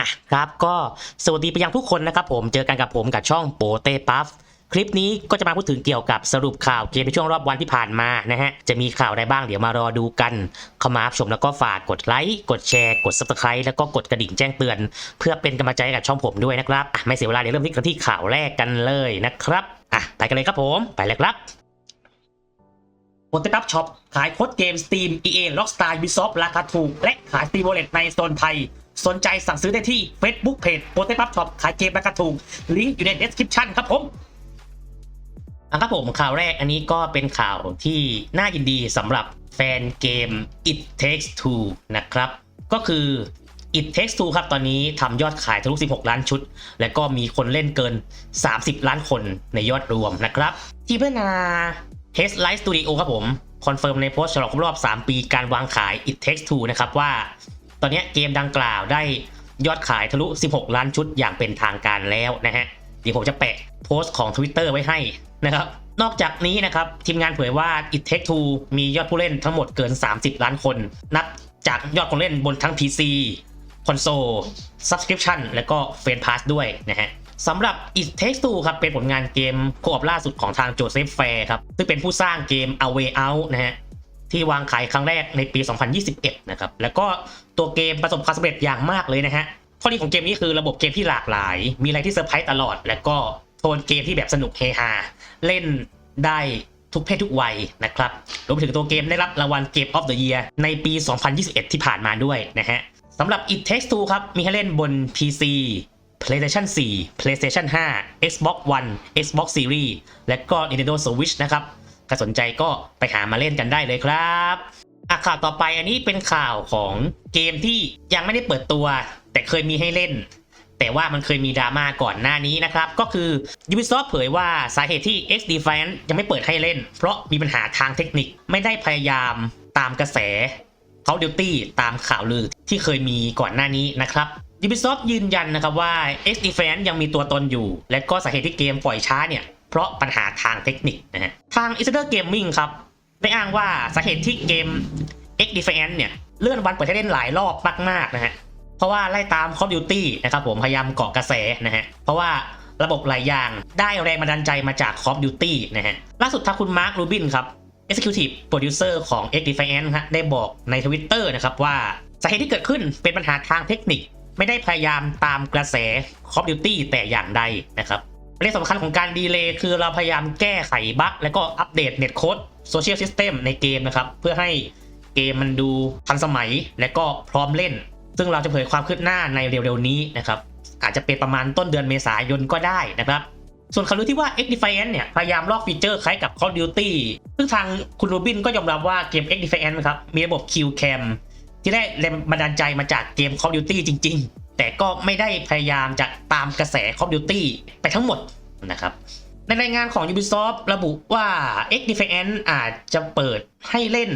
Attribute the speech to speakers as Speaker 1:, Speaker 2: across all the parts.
Speaker 1: อะครับก็สวัสดีไปยังทุกคนนะครับผมเจอกันกับผมกับช่องโปเต้ปัฟคลิปนี้ก็จะมาพูดถึงเกี่ยวกับสรุปข่าวเกมในช่วงรอบวันที่ผ่านมานะฮะ จะมีข่าวอะไรบ้างเดี๋ยวมารอดูกันเข้ามารับชมแล้วก็ฝากกดไลค์ กดแชร์ กด subscribe แล้วก็กดกระดิ่งแจ้งเตือน เพื่อเป็นกำลังใจกับช่องผมด้วยนะครับ ไม่เสียเวลาเดี๋ยวเริ่มที่กันที่ข่าวแรกกันเลยนะครับ อะไปกันเลยครับผม ไปเลยครับโปเตปับช็อปขายโค้ดเกม Steam EA Rockstar Ubisoft ราคาถูก และขาย Steam Wallet ในโซนไทย สนใจสั่งซื้อได้ที่ Facebook Page โปเตปับช็อปขายเกมราคาถูกลิงก์อยู่ใน description ครับผมอะครับผมข่าวแรกอันนี้ก็เป็นข่าวที่น่ายินดีสำหรับแฟนเกม It Takes Two นะครับ ก็คือ It Takes Two ครับ ตอนนี้ทำยอดขายทะลุ 16 ล้านชุด และก็มีคนเล่นเกิน 30 ล้านคนในยอดรวมนะครับ ที่พัฒนา t e s t Light Studio ครับผม คอนเฟิร์มในโพสต์ฉลองครบรอบ 3 ปีการวางขาย It Takes Two นะครับว่า ตอนนี้เกมดังกล่าวได้ยอดขายทะลุ 16 ล้านชุดอย่างเป็นทางการแล้วนะฮะเดี๋ยวผมจะแปะโพสต์ของ Twitter ไว้ให้นะครับนอกจากนี้นะครับ ทีมงานเผยว่า It Take Two มียอดผู้เล่นทั้งหมดเกิน 30 ล้านคน นับจากยอดคนเล่นบนทั้ง PC คอนโซล Subscription และก็ f a n Pass ด้วยนะฮะสำหรับ It Takes Two ครับเป็นผลงานเกมโคออปล่าสุดของทางโจเซฟแฟร์ครับ ซึ่งเป็นผู้สร้างเกม A Way Out นะฮะ ที่วางขายครั้งแรกในปี 2021 นะครับ แล้วก็ตัวเกมประสบความสำเร็จอย่างมากเลยนะฮะ ข้อดีของเกมนี้คือระบบเกมที่หลากหลาย มีอะไรที่เซอร์ไพรส์ตลอด แล้วก็โทนเกมที่แบบสนุกเฮฮา เล่นได้ทุกเพศทุกวัยนะครับ รวมถึงตัวเกมได้รับรางวัล Game of the Year ในปี 2021 ที่ผ่านมาด้วยนะฮะสำหรับ It Takes Two ครับ มีให้เล่นบน PC PlayStation 4 PlayStation 5 Xbox One Xbox Series และก็ Nintendo Switch นะครับ ใครสนใจก็ไปหามาเล่นกันได้เลยครับอะข่าวต่อไปอันนี้เป็นข่าวของเกมที่ยังไม่ได้เปิดตัว แต่เคยมีให้เล่น แต่ว่ามันเคยมีดราม่าก่อนหน้านี้นะครับ ก็คือ Ubisoft เผยว่าสาเหตุที่ X Defiant ยังไม่เปิดให้เล่น เพราะมีปัญหาทางเทคนิคไม่ได้พยายามตามกระแส Call of Duty ตามข่าวลือที่เคยมีก่อนหน้านี้นะครับ Ubisoft ยืนยันนะครับว่า X Defiant ยังมีตัวตนอยู่ และก็สาเหตุที่เกมปล่อยช้าเนี่ย เพราะปัญหาทางเทคนิคนะฮะทาง Insider Gaming ครับได้อ้างว่าสาเหตุที่เกม X Defiant เนี่ยเลื่อนวันเปิดให้เล่นหลายรอบมากๆนะฮะเพราะว่าไล่ตาม Call of Duty นะครับผมพยายามเกาะกระแสนะฮะเพราะว่าระบบหลายอย่างได้แรงบันดาลใจมาจาก Call of Duty นะฮะล่าสุดทางคุณมาร์ครูบินครับ Executive Producer ของ X Defiant ฮะได้บอกใน Twitter นะครับว่าสาเหตุที่เกิดขึ้นเป็นปัญหาทางเทคนิค ไม่ได้พยายามตามกระแส Call of Duty แต่อย่างใดนะครับ ประเด็นสำคัญของการดีเลย์คือเราพยายามแก้ไขบั๊กและก็อัปเดตเน็ตโค้ดโซเชียลซิสเต็มในเกมนะครับ เพื่อให้เกมมันดูทันสมัยและก็พร้อมเล่น ซึ่งเราจะเผยความคืบหน้าในเร็วๆนี้นะครับ อาจจะเป็นประมาณต้นเดือนเมษายนก็ได้นะครับ ส่วนข่าวลือที่ว่า X Defiant เนี่ย พยายามลอกฟีเจอร์คล้ายกับ Call of Duty ซึ่งทางคุณโรบินก็ยอมรับว่าเกม X Defiant นะครับมีระบบ Kill Cam ที่ได้แรงบันดาลใจมาจากเกม Call of Duty จริง ๆ แต่ก็ไม่ได้พยายามจะตามกระแส Call of Duty ไปทั้งหมดนะครับในรายงานของ Ubisoft ระบุว่า X Defiant อาจจะเปิดให้เล่น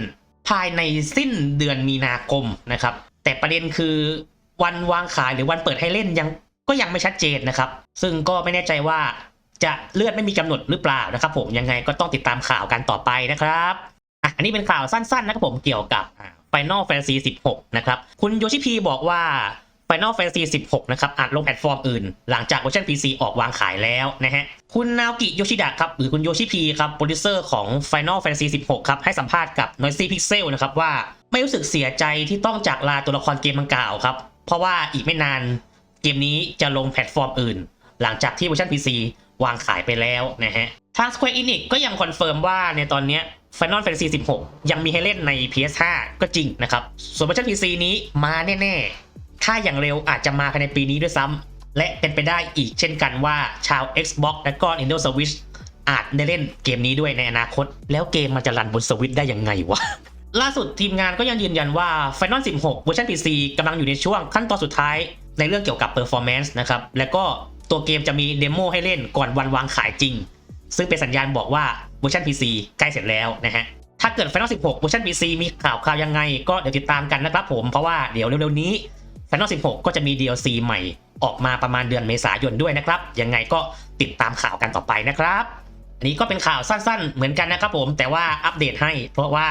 Speaker 1: ภายในสิ้นเดือนมีนาคมนะครับ แต่ประเด็นคือวันวางขายหรือวันเปิดให้เล่นยังก็ยังไม่ชัดเจนนะครับ ซึ่งก็ไม่แน่ใจว่าจะเลื่อนไม่มีกำหนดหรือเปล่านะครับ ผมยังไงก็ต้องติดตามข่าวกันต่อไปนะครับอะอันนี้เป็นข่าวสั้นๆนะครับผมเกี่ยวกับ Final Fantasy 16 นะครับ คุณโยชิพีบอกว่า Final Fantasy 16 นะครับอาจลงแพลตฟอร์มอื่น หลังจากเวอร์ชัน PC ออกวางขายแล้วนะฮะ คุณนาโอกิโยชิดะครับ หรือคุณโยชิพีครับ โปรดิวเซอร์ของ Final Fantasy 16 ครับ ให้สัมภาษณ์กับ Noisy Pixel นะครับว่าไม่รู้สึกเสียใจที่ต้องจากลาตัวละครเกมดังกล่าวครับ เพราะว่าอีกไม่นานเกมนี้จะลงแพลตฟอร์มอื่น หลังจากที่เวอร์ชัน PC วางขายไปแล้วนะฮะ ทาง Square Enix ก็ยังคอนเฟิร์มว่าในตอนนี้ Final Fantasy 16 ยังมีให้เล่นใน PS5 ก็จริงนะครับ ส่วนเวอร์ชัน PC นี้มาแน่ๆ ถ้าอย่างเร็วอาจจะมาภายในปีนี้ด้วยซ้ำและเป็นไปได้อีกเช่นกันว่าชาว Xbox และก็ Nintendo Switch อาจได้เล่นเกมนี้ด้วยในอนาคต แล้วเกมมันจะรันบนสวิตได้ยังไงวะ ล่าสุดทีมงานก็ยังยืนยันว่า Final 16เวอร์ชัน PC กำลังอยู่ในช่วงขั้นตอนสุดท้าย ในเรื่องเกี่ยวกับ performance นะครับ และก็ตัวเกมจะมีเดโมให้เล่นก่อนวันวางขายจริง ซึ่งเป็นสัญญาณบอกว่าเวอร์ชัน PC ใกล้เสร็จแล้วนะฮะ ถ้าเกิด Final 16เวอร์ชัน PC มีข่าวข่าวยังไง ก็เดี๋ยวติดตามกันนะครับผม เพราะว่าเดี๋ยวเร็วๆนี้ Final 16 ก็จะมี DLC ใหม่ออกมาประมาณเดือนเมษายนด้วยนะครับ ยังไงก็ติดตามข่าวกันต่อไปนะครับ อันนี้ก็เป็นข่าวสั้นๆ เหมือนกันนะครับผมแต่ว่าอัปเดตให้ เพราะว่า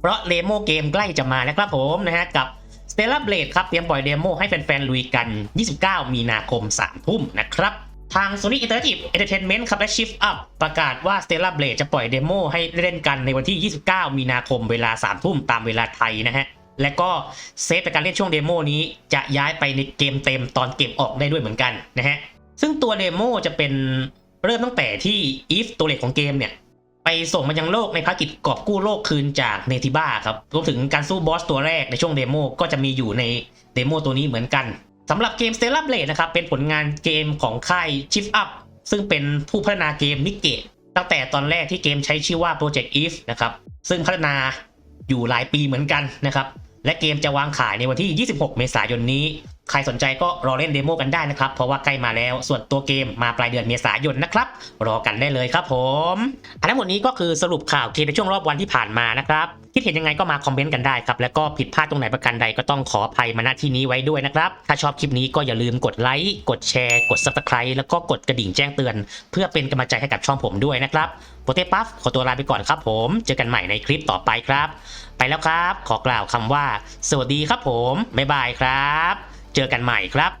Speaker 1: เพราะเลโมเกมใกล้จะมาแล้วครับผมนะฮะกับ Stellar Blade ครับเตรียมปล่อยเดโมให้แฟนๆลุยกัน 29 มีนาคม 3 ทุ่มนะครับทาง Sony Interactive Entertainment ครับและ Shift Up ประกาศว่า Stellar Blade จะปล่อยเดโมให้เล่นกันในวันที่ 29 มีนาคมเวลา 3 ทุ่มตามเวลาไทยนะฮะ และก็เซฟจากการเล่นช่วงเดโมนี้จะย้ายไปในเกมเต็มตอนเกมออกได้ด้วยเหมือนกันนะฮะ ซึ่งตัวเดโมจะเป็นเริ่มตั้งแต่ที่ if ตัวเลขของเกมเนี่ย ไปส่งมายังโลกในภารกิจกอบกู้โลกคืนจากเนติบ้าครับรวมถึงการสู้บอสตัวแรกในช่วงเดโมก็จะมีอยู่ในเดโมตัวนี้เหมือนกันสำหรับเกม Stellar Blade นะครับเป็นผลงานเกมของค่าย Shift Up ซึ่งเป็นผู้พัฒนาเกมนิกเกะตั้งแต่ตอนแรกที่เกมใช้ชื่อว่า Project If นะครับซึ่งพัฒนาอยู่หลายปีเหมือนกันนะครับ และเกมจะวางขายในวันที่ 26 เมษายนนี้ ใครสนใจก็รอเล่นเดโมกันได้นะครับ เพราะว่าใกล้มาแล้ว ส่วนตัวเกมมาปลายเดือนเมษายนนะครับ รอกันได้เลยครับผมอันทั้งหมดนี้ก็คือสรุปข่าวเกมในช่วงรอบวันที่ผ่านมานะครับคิดเห็นยังไงก็มาคอมเมนต์กันได้ครับ แล้วก็ผิดพลาดตรงไหนประการใดก็ต้องขออภัยมาณที่นี้ไว้ด้วยนะครับ ถ้าชอบคลิปนี้ก็อย่าลืมกดไลค์กดแชร์ กด subscribe แล้วก็กดกระดิ่งแจ้งเตือน เพื่อเป็นกำลังใจให้กับช่องผมด้วยนะครับโปเต้ปั๊ฟขอตัวลาไปก่อนครับผม เจอกันใหม่ในคลิปต่อไปครับ ไปแล้วครับ ขอกล่าวคำว่า สวัสดีครับผมบ๊ายบายครับ จอกันใหม่ครับ